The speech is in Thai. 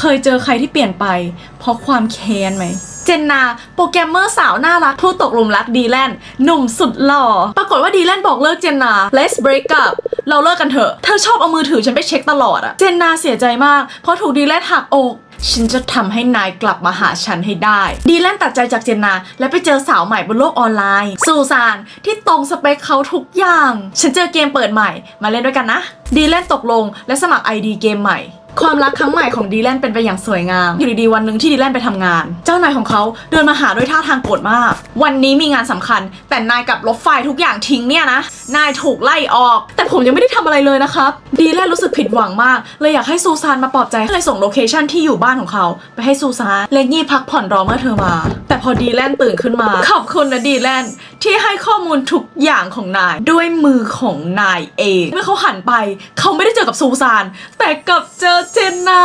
เคยเจอใครที่เปลี่ยนไป เพราะความแค้นไหมเจนนา โปรแกรมเมอร์สาวน่ารักผู้ตกหลุมรักดีแลนหนุ่มสุดหล่อ ปรากฏว่าดีแลนบอกเลิกเจนนา let's break up เราเลิกกันเถอะ เธอชอบเอามือถือฉันไปเช็คตลอดอะเจนนาเสียใจมาก เพราะถูกดีแลนหักอกฉันจะทำให้นายกลับมาหาฉันให้ได้ ดีแลนตัดใจจากเจนนา และไปเจอสาวใหม่บนโลกออนไลน์ซูซานที่ตรงสเปคเขาทุกอย่าง ฉันเจอเกมเปิดใหม่ มาเล่นด้วยกันนะ ดีแลนตกลงและสมัคร ID เกมใหม่ ความรักครั้งใหม่ของดีแลนเป็นไปอย่างสวยงาม อยู่ดีๆวันหนึ่งที่ดีแลนไปทำงาน เจ้านายของเขาเดินมาหาด้วยท่าทางโกรธมาก วันนี้มีงานสำคัญ แต่นายกลับลบไฟล์ทุกอย่างทิ้งเนี่ยนะ นายถูกไล่ออก แต่ผมยังไม่ได้ทำอะไรเลยนะครับ ดีแลนรู้สึกผิดหวังมาก เลยอยากให้ซูซานมาปลอบใจเลยส่งโลเคชันที่อยู่บ้านของเขาไปให้ซูซาน เลนยี่พักผ่อนรอเมื่อเธอมา แต่พอดีแลนตื่นขึ้นมา ขอบคุณนะดีแลน ที่ให้ข้อมูลทุกอย่างของนาย ด้วยมือของนายเอง เมื่อเขาหันไป เขาไม่ได้เจอกับซูซาน แต่กลับเจอเจนนา